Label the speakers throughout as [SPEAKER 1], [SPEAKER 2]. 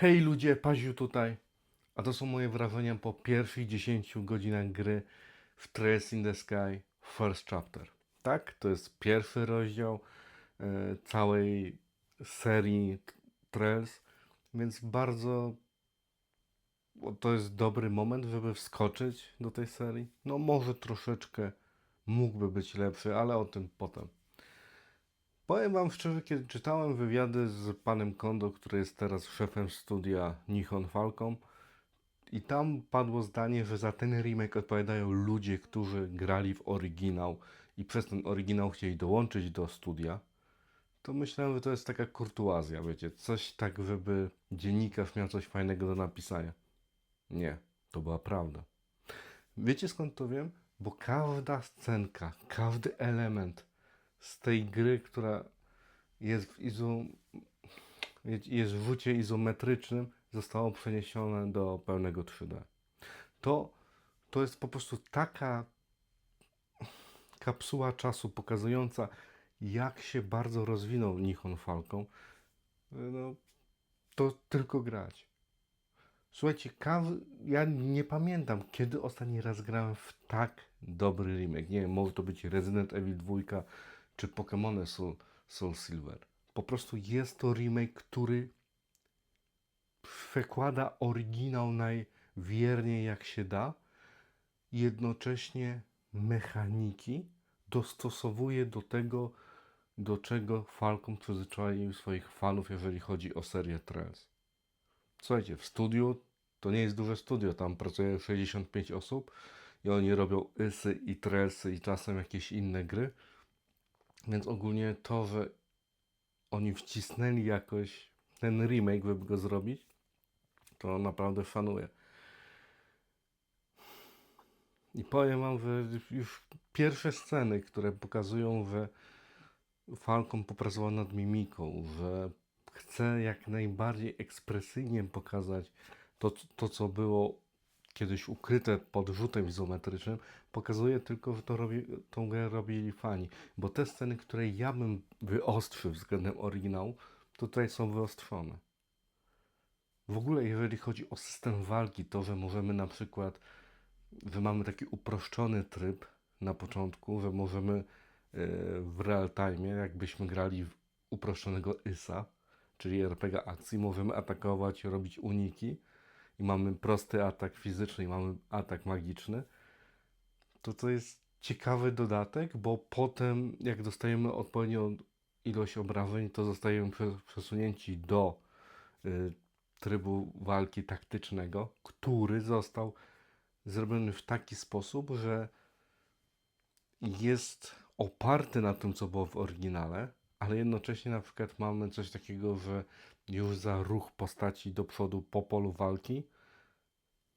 [SPEAKER 1] Hej ludzie, Paziu tutaj. A to są moje wrażenia po pierwszych 10 godzinach gry w Trails in the Sky First Chapter. Tak, to jest pierwszy rozdział e, całej serii Trails, więc bardzo to jest dobry moment, żeby wskoczyć do tej serii. No może troszeczkę mógłby być lepszy, ale o tym potem. Powiem Wam szczerze, kiedy czytałem wywiady z panem Kondo, który jest teraz szefem studia Nihon Falcom, i tam padło zdanie, że za ten remake odpowiadają ludzie, którzy grali w oryginał i przez ten oryginał chcieli dołączyć do studia, to myślałem, że to jest taka kurtuazja, wiecie, coś tak, żeby dziennikarz miał coś fajnego do napisania. Nie, to była prawda. Wiecie skąd to wiem? Bo każda scenka, każdy element z tej gry, która jest w, izo... jest w rzucie izometrycznym, zostało przeniesione do pełnego 3D. To, to jest po prostu taka kapsuła czasu pokazująca, jak się bardzo rozwinął Nihon Falcon. No, to tylko grać. Słuchajcie, ja nie pamiętam, kiedy ostatni raz grałem w tak dobry remake. Nie wiem, może to być Resident Evil 2 czy Pokémon Soul, Soul Silver. Po prostu jest to remake, który przekłada oryginał najwierniej jak się da, jednocześnie mechaniki dostosowuje do tego, do czego Falcon przyzwyczaił swoich fanów, jeżeli chodzi o serię Trails. Słuchajcie, w studiu to nie jest duże studio, tam pracuje 65 osób i oni robią Isy i Trailsy i czasem jakieś inne gry. Więc ogólnie to, że oni wcisnęli jakoś ten remake, żeby go zrobić, to naprawdę szanuję. I powiem wam, że już pierwsze sceny, które pokazują, że Falcon popracował nad mimiką, że chce jak najbardziej ekspresyjnie pokazać to, to co było kiedyś ukryte pod rzutem izometrycznym, pokazuje tylko, że to robi, tą grę robili fani. Bo te sceny, które ja bym wyostrzył względem oryginału, tutaj są wyostrzone. W ogóle, jeżeli chodzi o system walki, to, że możemy na przykład, że mamy taki uproszczony tryb na początku, że możemy e, w real time, jakbyśmy grali w uproszczonego ISA, czyli RPG akcji, możemy atakować, robić uniki i mamy prosty atak fizyczny i mamy atak magiczny, to to jest ciekawy dodatek, bo potem jak dostajemy odpowiednią ilość obrażeń, to zostajemy prze- przesunięci do y, trybu walki taktycznego, który został zrobiony w taki sposób, że jest oparty na tym, co było w oryginale, ale jednocześnie na przykład mamy coś takiego, że już za ruch postaci do przodu po polu walki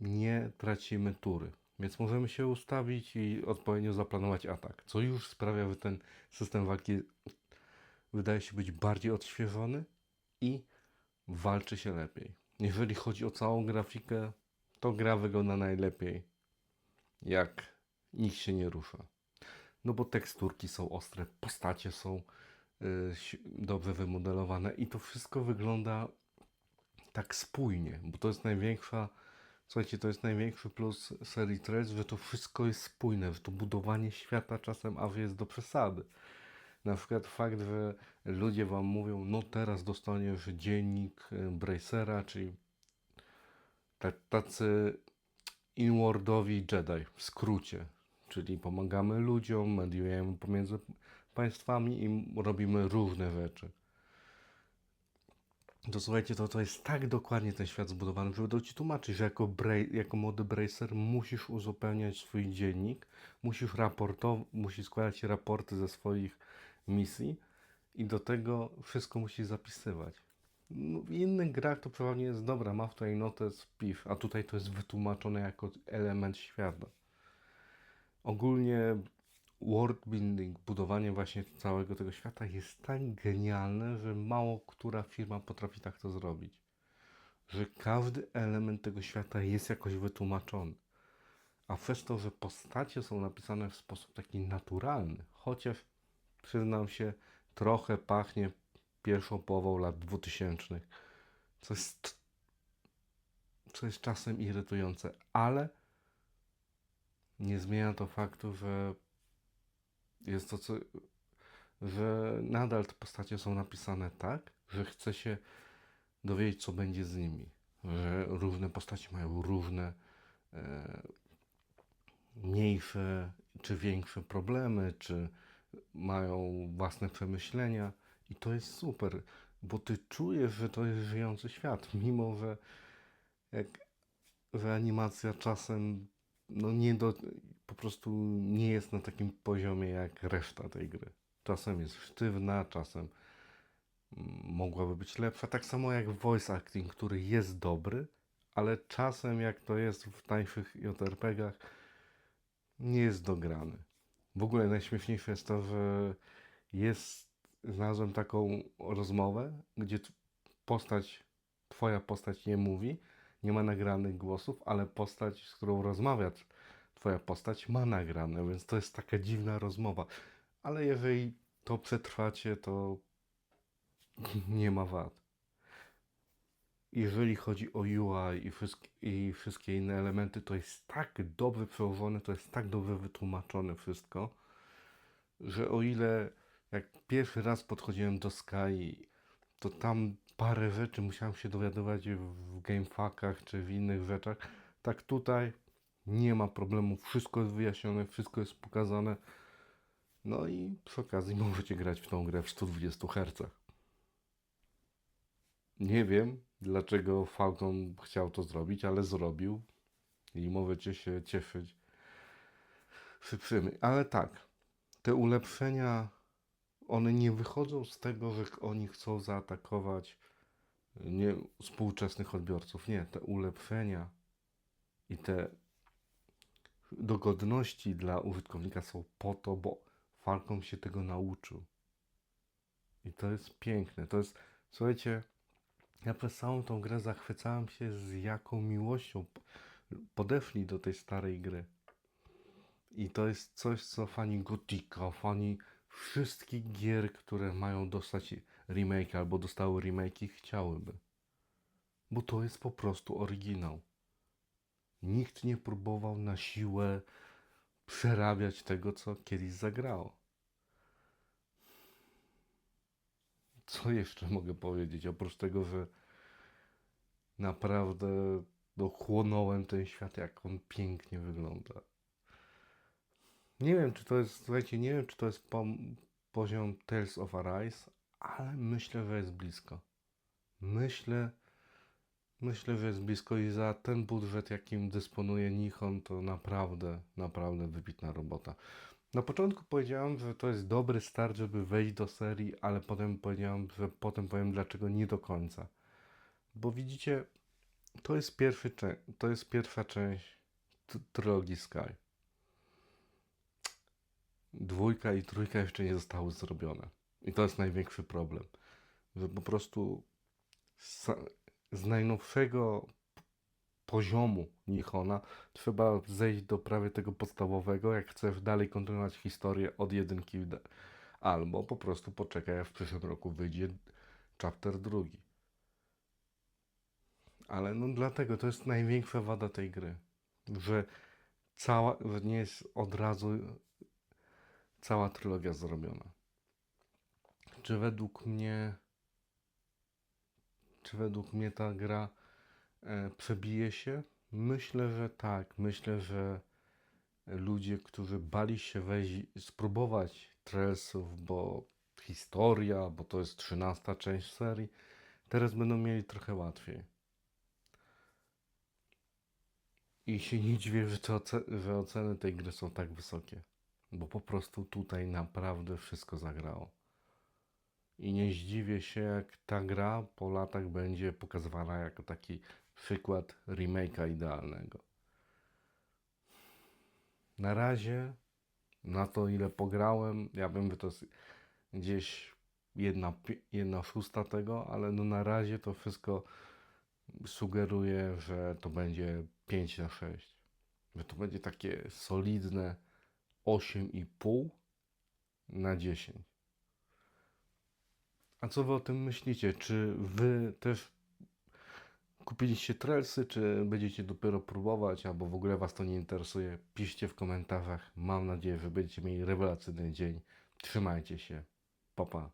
[SPEAKER 1] nie tracimy tury. Więc możemy się ustawić i odpowiednio zaplanować atak, co już sprawia, że ten system walki wydaje się być bardziej odświeżony i walczy się lepiej. Jeżeli chodzi o całą grafikę, to gra wygląda najlepiej, jak nikt się nie rusza. No bo teksturki są ostre, postacie są dobrze wymodelowane i to wszystko wygląda tak spójnie, bo to jest największa, słuchajcie, to jest największy plus serii Trails, że to wszystko jest spójne, że to budowanie świata czasem aż jest do przesady. Na przykład fakt, że ludzie wam mówią, no teraz dostaniesz dziennik y, Bracera, czyli ta- tacy inwardowi Jedi, w skrócie. Czyli pomagamy ludziom, mediujemy pomiędzy państwami i robimy różne rzeczy. To słuchajcie, to, to jest tak dokładnie ten świat zbudowany, żeby to ci tłumaczyć, że jako, jako młody bracer musisz uzupełniać swój dziennik, musisz raportować, musisz składać raporty ze swoich misji i do tego wszystko musisz zapisywać. No, w innych grach to przeważnie jest dobra, ma w tutaj notę spiw, a tutaj to jest wytłumaczone jako element świata. Ogólnie world building, budowanie właśnie całego tego świata jest tak genialne, że mało która firma potrafi tak to zrobić. Że każdy element tego świata jest jakoś wytłumaczony. A przez to, że postacie są napisane w sposób taki naturalny, chociaż przyznam się, trochę pachnie pierwszą połową lat 2000, co jest co jest czasem irytujące, ale nie zmienia to faktu, że jest to, co, że nadal te postacie są napisane tak, że chce się dowiedzieć, co będzie z nimi. Że różne postacie mają różne e, mniejsze czy większe problemy, czy mają własne przemyślenia. I to jest super, bo ty czujesz, że to jest żyjący świat, mimo że jak że animacja czasem no nie do, po prostu nie jest na takim poziomie jak reszta tej gry. Czasem jest sztywna, czasem mm, mogłaby być lepsza. Tak samo jak voice acting, który jest dobry, ale czasem jak to jest w tańszych JRPG-ach nie jest dograny. W ogóle najśmieszniejsze jest to, że jest, znalazłem taką rozmowę, gdzie postać, twoja postać nie mówi, nie ma nagranych głosów, ale postać, z którą rozmawia t- twoja postać ma nagrane, więc to jest taka dziwna rozmowa. Ale jeżeli to przetrwacie, to nie ma wad. Jeżeli chodzi o UI i, wszystk- i wszystkie inne elementy, to jest tak dobrze przełożone, to jest tak dobrze wytłumaczone wszystko, że o ile jak pierwszy raz podchodziłem do Sky, to tam parę rzeczy musiałem się dowiadywać w gamefuckach czy w innych rzeczach, tak tutaj nie ma problemu, wszystko jest wyjaśnione, wszystko jest pokazane. No i przy okazji możecie grać w tą grę w 120 Hz. Nie wiem, dlaczego Falcon chciał to zrobić, ale zrobił i możecie się cieszyć. Przyprymy. Ale tak, te ulepszenia, one nie wychodzą z tego, że oni chcą zaatakować nie, współczesnych odbiorców. Nie, te ulepszenia i te dogodności dla użytkownika są po to, bo Falcon się tego nauczył. I to jest piękne. To jest, słuchajcie, ja przez całą tą grę zachwycałem się, z jaką miłością podeszli do tej starej gry. I to jest coś, co fani Gotika, fani wszystkich gier, które mają dostać remake albo dostały remake'i, chciałyby. Bo to jest po prostu oryginał. Nikt nie próbował na siłę przerabiać tego, co kiedyś zagrało. Co jeszcze mogę powiedzieć? Oprócz tego, że naprawdę no, chłonąłem ten świat, jak on pięknie wygląda. Nie wiem, czy to jest, słuchajcie, nie wiem, czy to jest poziom Tales of Arise, ale myślę, że jest blisko. Myślę, myślę, że jest blisko i za ten budżet, jakim dysponuje Nihon, to naprawdę, naprawdę wybitna robota. Na początku powiedziałem, że to jest dobry start, żeby wejść do serii, ale potem powiedziałem, że potem powiem dlaczego nie do końca. Bo widzicie, to jest pierwszy to jest pierwsza część trylogii Sky. Dwójka i trójka jeszcze nie zostały zrobione. I to jest największy problem. Że po prostu z, najnowszego poziomu Nihona trzeba zejść do prawie tego podstawowego, jak chcesz dalej kontynuować historię od jedynki w d- albo po prostu poczekaj, w przyszłym roku wyjdzie chapter drugi. Ale no dlatego to jest największa wada tej gry, że cała, że nie jest od razu cała trylogia zrobiona. Czy według mnie czy według mnie ta gra e, przebije się? Myślę, że tak. Myślę, że ludzie, którzy bali się wejść, spróbować Trailsów, bo historia, bo to jest trzynasta część serii, teraz będą mieli trochę łatwiej. I się nie dziwię, że, oce- że oceny tej gry są tak wysokie, bo po prostu tutaj naprawdę wszystko zagrało. I nie zdziwię się, jak ta gra po latach będzie pokazywana jako taki przykład remake'a idealnego. Na razie, na to ile pograłem, ja wiem, że to gdzieś jedna, jedna szósta tego, ale no na razie to wszystko sugeruje, że to będzie 5 na 6. Że to będzie takie solidne 8,5 na 10. A co wy o tym myślicie? Czy wy też Kupiliście Trailsy, czy będziecie dopiero próbować, albo w ogóle Was to nie interesuje? Piszcie w komentarzach. Mam nadzieję, że będziecie mieli rewelacyjny dzień. Trzymajcie się. Pa, pa.